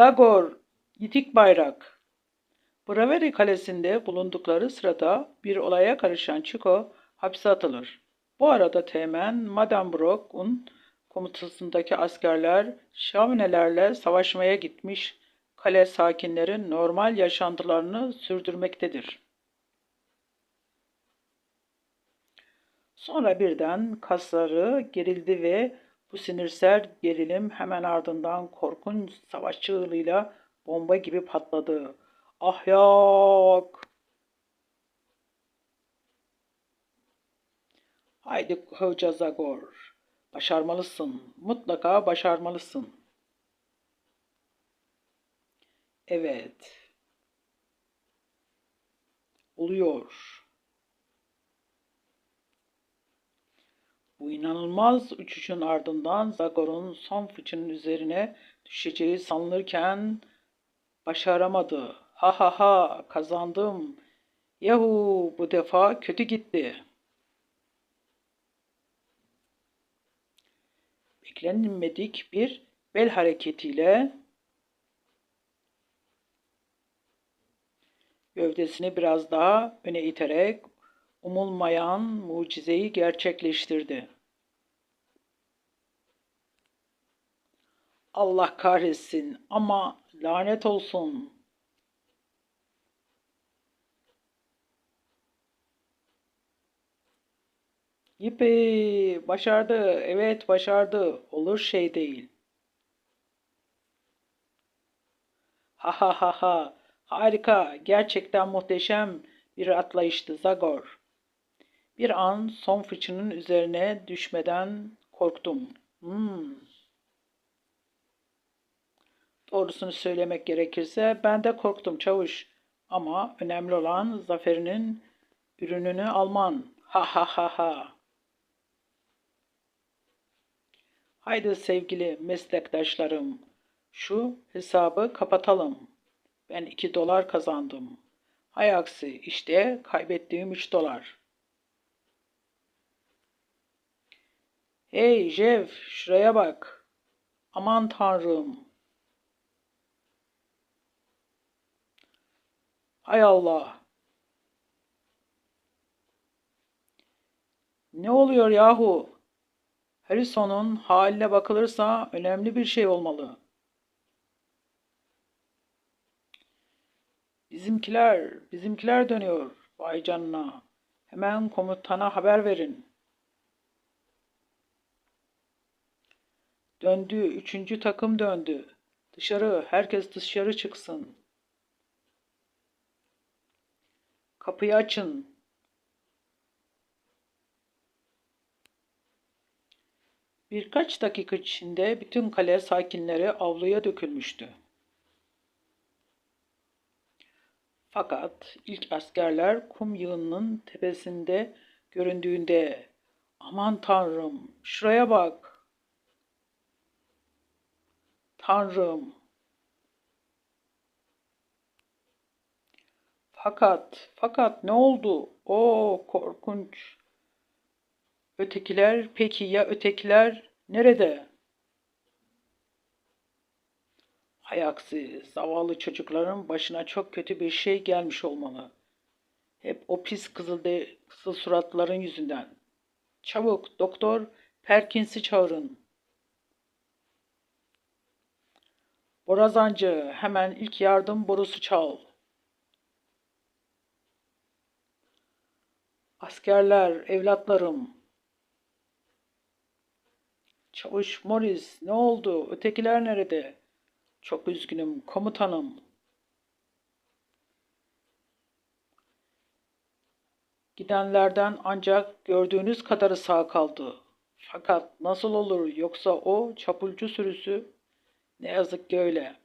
Zagor, yitik bayrak. Braveri kalesinde bulundukları sırada bir olaya karışan Chico hapse atılır. Bu arada Teğmen Madame Brock'un komutasındaki askerler şöminelerle savaşmaya gitmiş kale sakinleri normal yaşantılarını sürdürmektedir. Sonra birden kasları gerildi ve bu sinirsel gerilim hemen ardından korkunç savaş çığlığıyla bomba gibi patladı. Ahyak! Haydi Hoca Zagor. Başarmalısın. Mutlaka başarmalısın. Evet. Oluyor. Bu inanılmaz uçuşun ardından Zagor'un son fıçının üzerine düşeceği sanılırken başaramadı. Ha ha ha kazandım. Yahu bu defa kötü gitti. Beklenmedik bir bel hareketiyle gövdesini biraz daha öne iterek umulmayan mucizeyi gerçekleştirdi. Allah kahretsin ama lanet olsun. Yipi başardı. Evet başardı. Olur şey değil. Ha ha ha ha. Harika. Gerçekten muhteşem bir atlayıştı Zagor. Bir an son fıçının üzerine düşmeden korktum. Hmm. Doğrusunu söylemek gerekirse ben de korktum çavuş. Ama önemli olan zaferinin ürününü alman. Ha ha ha ha. Haydi sevgili meslektaşlarım, şu hesabı kapatalım. Ben iki dolar kazandım. Hay aksi işte kaybettiğim üç dolar. Hey Jeff, şuraya bak. Aman tanrım. Hay Allah. Ne oluyor yahu? Harrison'un haline bakılırsa önemli bir şey olmalı. Bizimkiler, bizimkiler dönüyor. Vay canına. Hemen komutana haber verin. Döndü, üçüncü takım döndü. Dışarı, herkes dışarı çıksın. Kapıyı açın. Birkaç dakika içinde bütün kale sakinleri avluya dökülmüştü. Fakat ilk askerler kum yığınının tepesinde göründüğünde aman tanrım şuraya bak. Tanrım. Fakat, fakat ne oldu? O korkunç. Ötekiler, peki ya ötekiler nerede? Hay aksi, zavallı çocukların başına çok kötü bir şey gelmiş olmalı. Hep o pis kızıl, kızıl suratların yüzünden. Çabuk doktor Perkins'i çağırın. Borazancı hemen ilk yardım borusu çal. Askerler, evlatlarım. Çavuş Morris ne oldu? Ötekiler nerede? Çok üzgünüm komutanım. Gidenlerden ancak gördüğünüz kadarı sağ kaldı. Fakat nasıl olur yoksa o çapulcu sürüsü ne yazık ki öyle.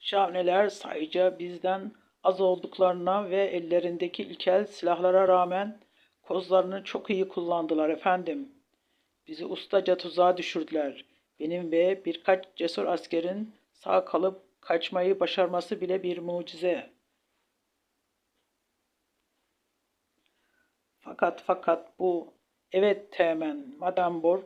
Şavneler sayıca bizden az olduklarına ve ellerindeki ilkel silahlara rağmen kozlarını çok iyi kullandılar efendim. Bizi ustaca tuzağa düşürdüler. Benim ve birkaç cesur askerin sağ kalıp kaçmayı başarması bile bir mucize. Fakat fakat bu evet Teğmen, Madame Borg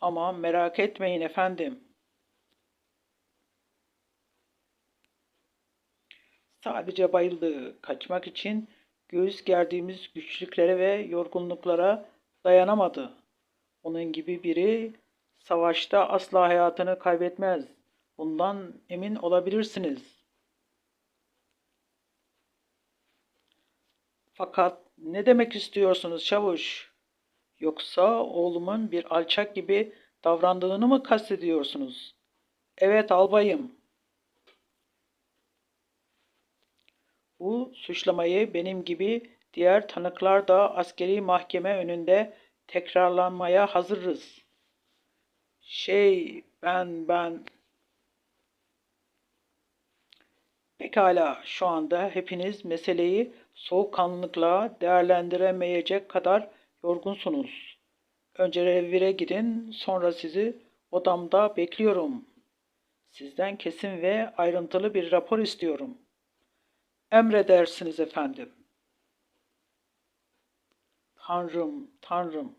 Ama merak etmeyin efendim. Sadece bayıldı. Kaçmak için göğüs gerdiğimiz güçlüklere ve yorgunluklara dayanamadı. Onun gibi biri savaşta asla hayatını kaybetmez. Bundan emin olabilirsiniz. Fakat ne demek istiyorsunuz çavuş? Yoksa oğlumun bir alçak gibi davrandığını mı kastediyorsunuz? Evet albayım. Bu suçlamayı benim gibi diğer tanıklar da askeri mahkeme önünde tekrarlanmaya hazırız. Şey ben ben Pekala şu anda hepiniz meseleyi soğukkanlılıkla değerlendiremeyecek kadar yorgunsunuz. Önce revire gidin sonra sizi odamda bekliyorum. Sizden kesin ve ayrıntılı bir rapor istiyorum.'' Emredersiniz efendim. Tanrım, Tanrım.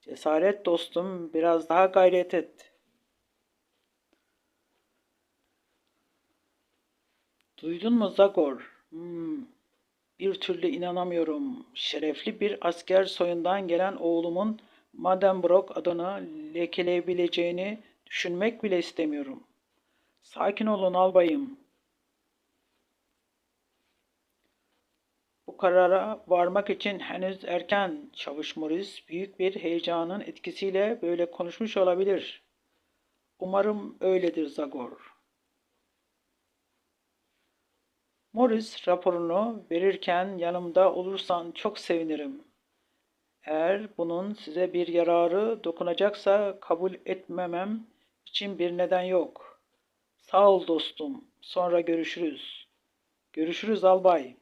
Cesaret dostum, biraz daha gayret et. Duydun mu Zagor? Hmm, bir türlü inanamıyorum. Şerefli bir asker soyundan gelen oğlumun Madenbrock adını lekeleyebileceğini düşünmek bile istemiyorum. Sakin olun albayım. Bu karara varmak için henüz erken. Çavuş Morris büyük bir heyecanın etkisiyle böyle konuşmuş olabilir. Umarım öyledir Zagor. Morris raporunu verirken yanımda olursan çok sevinirim. Eğer bunun size bir yararı dokunacaksa kabul etmemem için bir neden yok. Sağ ol dostum. Sonra görüşürüz. Görüşürüz albay.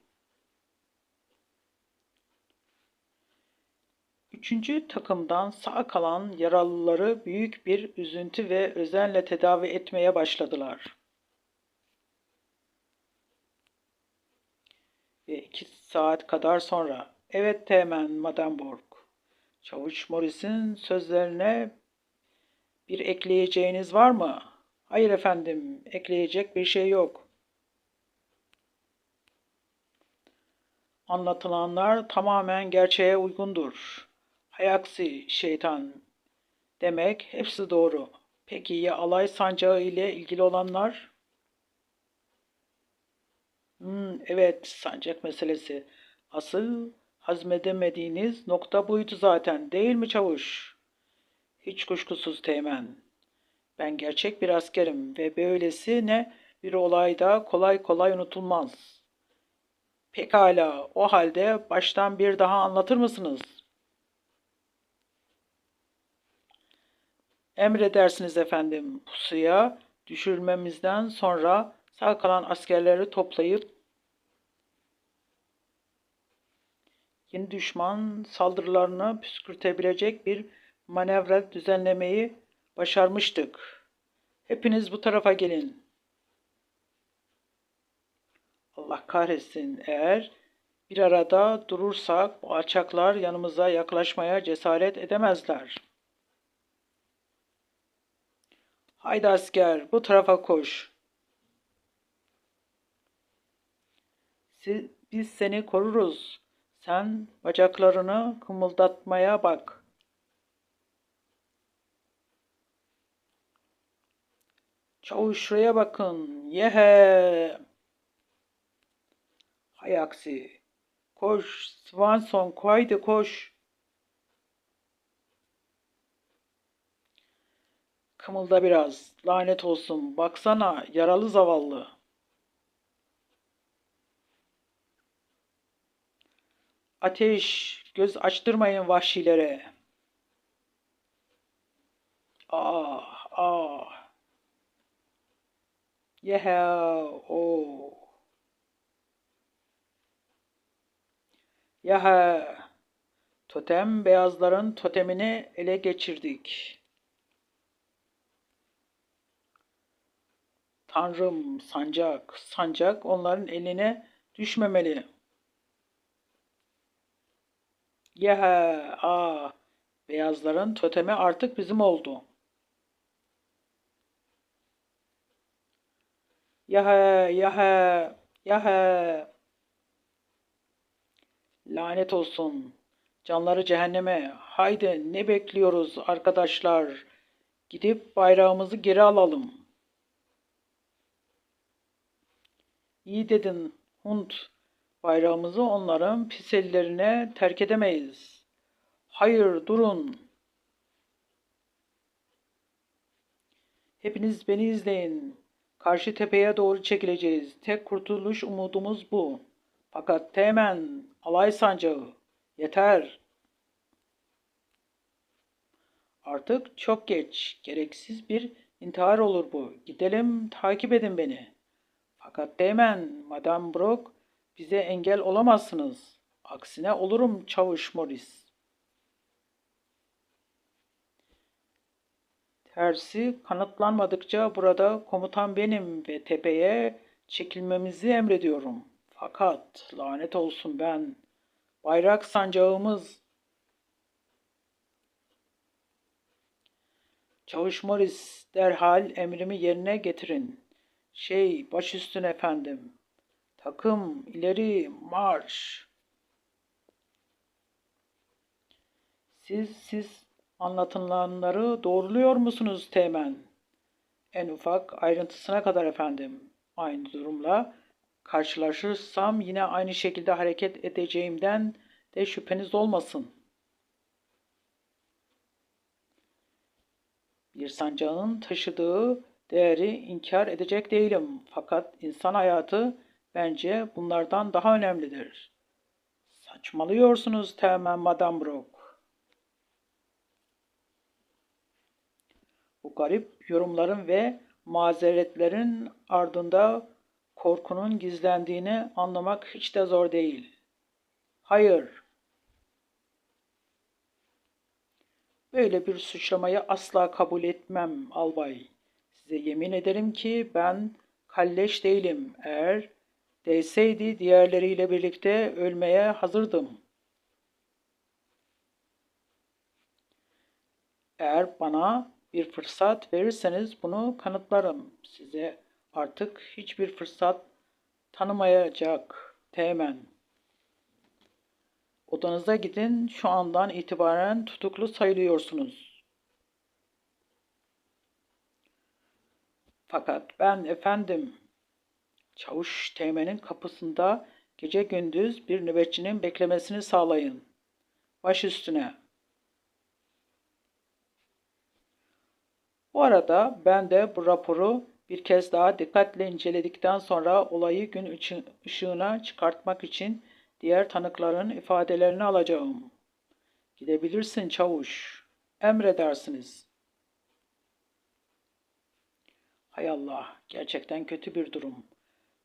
Üçüncü takımdan sağ kalan yaralıları büyük bir üzüntü ve özenle tedavi etmeye başladılar. Ve iki saat kadar sonra, evet Teğmen Madame Çavuş Morris'in sözlerine bir ekleyeceğiniz var mı? Hayır efendim, ekleyecek bir şey yok. Anlatılanlar tamamen gerçeğe uygundur. Hayaksi şeytan demek hepsi doğru. Peki ya alay sancağı ile ilgili olanlar? Hmm, evet, sancak meselesi. Asıl hazmedemediğiniz nokta buydu zaten, değil mi çavuş? Hiç kuşkusuz teğmen. Ben gerçek bir askerim ve böylesi ne bir olayda kolay kolay unutulmaz. Pekala, o halde baştan bir daha anlatır mısınız? Emredersiniz efendim. Pusuya düşürmemizden sonra sağ kalan askerleri toplayıp yeni düşman saldırılarını püskürtebilecek bir manevra düzenlemeyi başarmıştık. Hepiniz bu tarafa gelin. Allah kahretsin eğer bir arada durursak bu alçaklar yanımıza yaklaşmaya cesaret edemezler.'' Haydi asker bu tarafa koş. Siz, biz seni koruruz. Sen bacaklarını kımıldatmaya bak. Çavuş şuraya bakın. Yehe. Hay aksi. Koş Swanson haydi koş. Kımılda biraz. Lanet olsun. Baksana yaralı zavallı. Ateş. Göz açtırmayın vahşilere. Ah ah. Yeha o. Yaha. Totem beyazların totemini ele geçirdik. Tanrım sancak, sancak onların eline düşmemeli. Yehe, ah, Beyazların totemi artık bizim oldu. Yahe, yahe, yahe. Lanet olsun. Canları cehenneme. Haydi ne bekliyoruz arkadaşlar? Gidip bayrağımızı geri alalım. İyi dedin Hunt. Bayrağımızı onların pis ellerine terk edemeyiz. Hayır durun. Hepiniz beni izleyin. Karşı tepeye doğru çekileceğiz. Tek kurtuluş umudumuz bu. Fakat temen alay sancağı. Yeter. Artık çok geç. Gereksiz bir intihar olur bu. Gidelim, takip edin beni. Fakat Teğmen, Madame Brock, bize engel olamazsınız. Aksine olurum Çavuş Morris. Tersi kanıtlanmadıkça burada komutan benim ve tepeye çekilmemizi emrediyorum. Fakat lanet olsun ben. Bayrak sancağımız Çavuş Morris derhal emrimi yerine getirin. Şey baş üstüne efendim. Takım ileri marş. Siz siz anlatılanları doğruluyor musunuz Teğmen? En ufak ayrıntısına kadar efendim. Aynı durumla karşılaşırsam yine aynı şekilde hareket edeceğimden de şüpheniz olmasın. Bir sancağın taşıdığı değeri inkar edecek değilim. Fakat insan hayatı bence bunlardan daha önemlidir. Saçmalıyorsunuz Teğmen Madame Brock. Bu garip yorumların ve mazeretlerin ardında korkunun gizlendiğini anlamak hiç de zor değil. Hayır. Böyle bir suçlamayı asla kabul etmem albay. Size yemin ederim ki ben kalleş değilim. Eğer değseydi diğerleriyle birlikte ölmeye hazırdım. Eğer bana bir fırsat verirseniz bunu kanıtlarım. Size artık hiçbir fırsat tanımayacak Teğmen. Odanıza gidin. Şu andan itibaren tutuklu sayılıyorsunuz. Fakat ben efendim çavuş teğmenin kapısında gece gündüz bir nöbetçinin beklemesini sağlayın. Baş üstüne. Bu arada ben de bu raporu bir kez daha dikkatle inceledikten sonra olayı gün ışığına çıkartmak için diğer tanıkların ifadelerini alacağım. Gidebilirsin çavuş. Emredersiniz. Hay Allah, gerçekten kötü bir durum.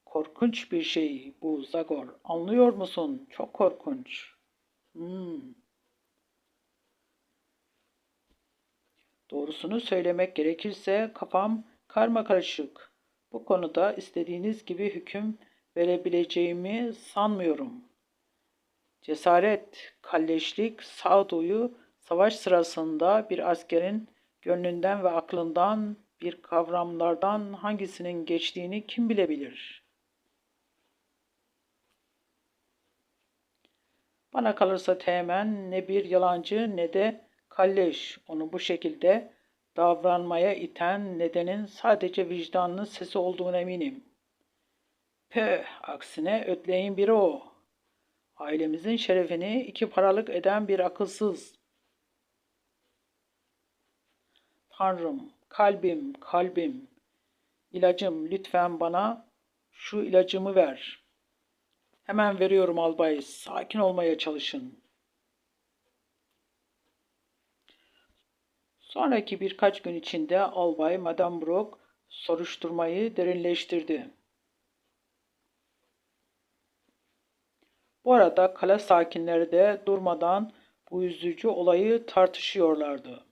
Korkunç bir şey bu Zagor. Anlıyor musun? Çok korkunç. Hmm. Doğrusunu söylemek gerekirse kafam karma karışık. Bu konuda istediğiniz gibi hüküm verebileceğimi sanmıyorum. Cesaret, kalleşlik, sağduyu savaş sırasında bir askerin gönlünden ve aklından bir kavramlardan hangisinin geçtiğini kim bilebilir? Bana kalırsa Teğmen ne bir yalancı ne de kalleş. Onu bu şekilde davranmaya iten nedenin sadece vicdanının sesi olduğuna eminim. Pöh, aksine ötleyin biri o. Ailemizin şerefini iki paralık eden bir akılsız. Tanrım, Kalbim, kalbim. İlacım, lütfen bana şu ilacımı ver. Hemen veriyorum albay. Sakin olmaya çalışın. Sonraki birkaç gün içinde albay Madame Brock soruşturmayı derinleştirdi. Bu arada kale sakinleri de durmadan bu üzücü olayı tartışıyorlardı.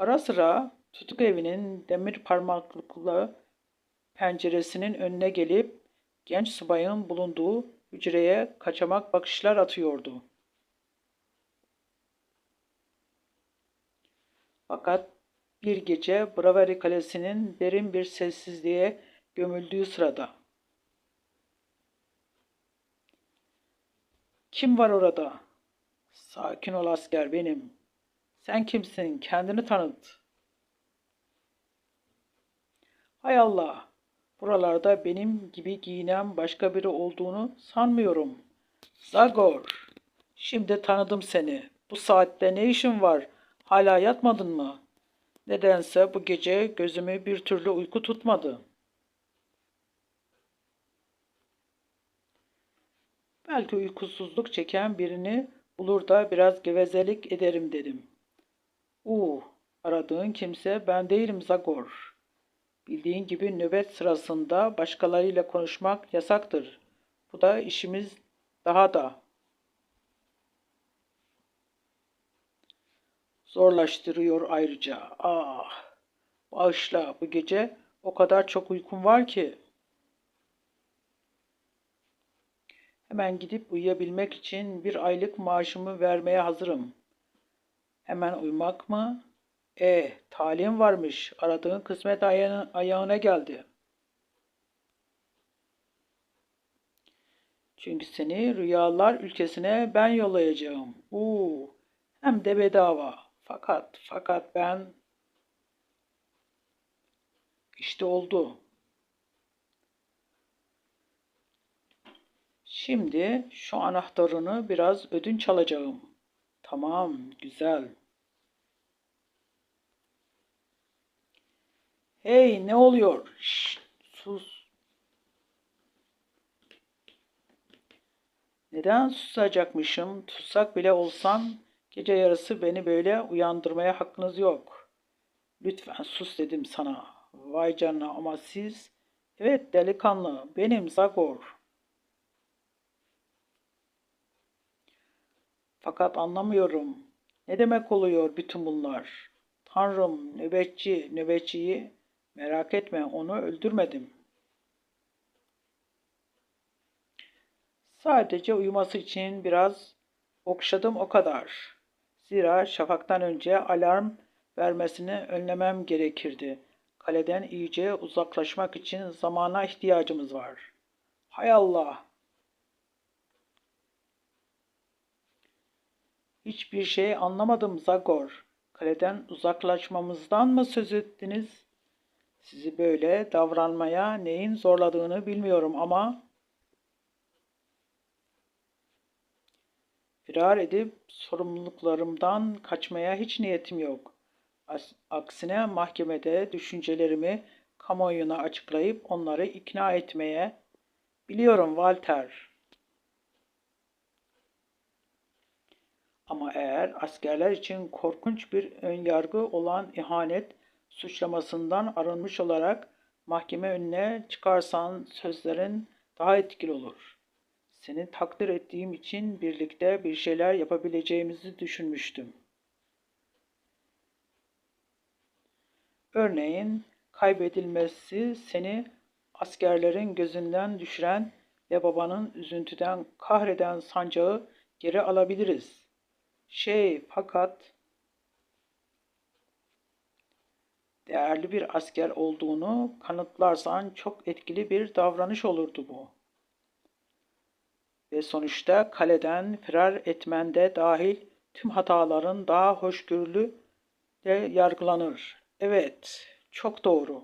Ara sıra tutuk evinin demir parmaklıklı penceresinin önüne gelip genç subayın bulunduğu hücreye kaçamak bakışlar atıyordu. Fakat bir gece Braveri Kalesi'nin derin bir sessizliğe gömüldüğü sırada Kim var orada? Sakin ol asker benim. Sen kimsin? Kendini tanıt. Hay Allah. Buralarda benim gibi giyinen başka biri olduğunu sanmıyorum. Zagor. Şimdi tanıdım seni. Bu saatte ne işin var? Hala yatmadın mı? Nedense bu gece gözümü bir türlü uyku tutmadı. Belki uykusuzluk çeken birini bulur da biraz gevezelik ederim dedim. Uh, aradığın kimse ben değilim Zagor. Bildiğin gibi nöbet sırasında başkalarıyla konuşmak yasaktır. Bu da işimiz daha da zorlaştırıyor ayrıca. Ah, bağışla bu gece o kadar çok uykum var ki. Hemen gidip uyuyabilmek için bir aylık maaşımı vermeye hazırım. Hemen uyumak mı? E, talim varmış. Aradığın kısmet ayağına, ayağına geldi. Çünkü seni rüyalar ülkesine ben yollayacağım. Uuu, hem de bedava. Fakat, fakat ben... İşte oldu. Şimdi şu anahtarını biraz ödünç alacağım. Tamam, güzel. Hey, ne oluyor? Şşt, sus. Neden susacakmışım? Tutsak bile olsam gece yarısı beni böyle uyandırmaya hakkınız yok. Lütfen sus dedim sana. Vay canına ama siz... Evet delikanlı, benim Zagor. Fakat anlamıyorum. Ne demek oluyor bütün bunlar? Tanrım, nöbetçi, nöbetçiyi merak etme onu öldürmedim. Sadece uyuması için biraz okşadım o kadar. Zira şafaktan önce alarm vermesini önlemem gerekirdi. Kaleden iyice uzaklaşmak için zamana ihtiyacımız var. Hay Allah! Hiçbir şey anlamadım Zagor. Kaleden uzaklaşmamızdan mı söz ettiniz? Sizi böyle davranmaya neyin zorladığını bilmiyorum ama firar edip sorumluluklarımdan kaçmaya hiç niyetim yok. Aksine mahkemede düşüncelerimi kamuoyuna açıklayıp onları ikna etmeye biliyorum Walter.'' Ama eğer askerler için korkunç bir önyargı olan ihanet suçlamasından arınmış olarak mahkeme önüne çıkarsan sözlerin daha etkili olur. Seni takdir ettiğim için birlikte bir şeyler yapabileceğimizi düşünmüştüm. Örneğin kaybedilmesi seni askerlerin gözünden düşüren ve babanın üzüntüden kahreden sancağı geri alabiliriz. Şey fakat değerli bir asker olduğunu kanıtlarsan çok etkili bir davranış olurdu bu. Ve sonuçta kaleden firar etmende dahil tüm hataların daha hoşgörülü de yargılanır. Evet, çok doğru.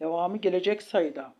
Devamı gelecek sayıda.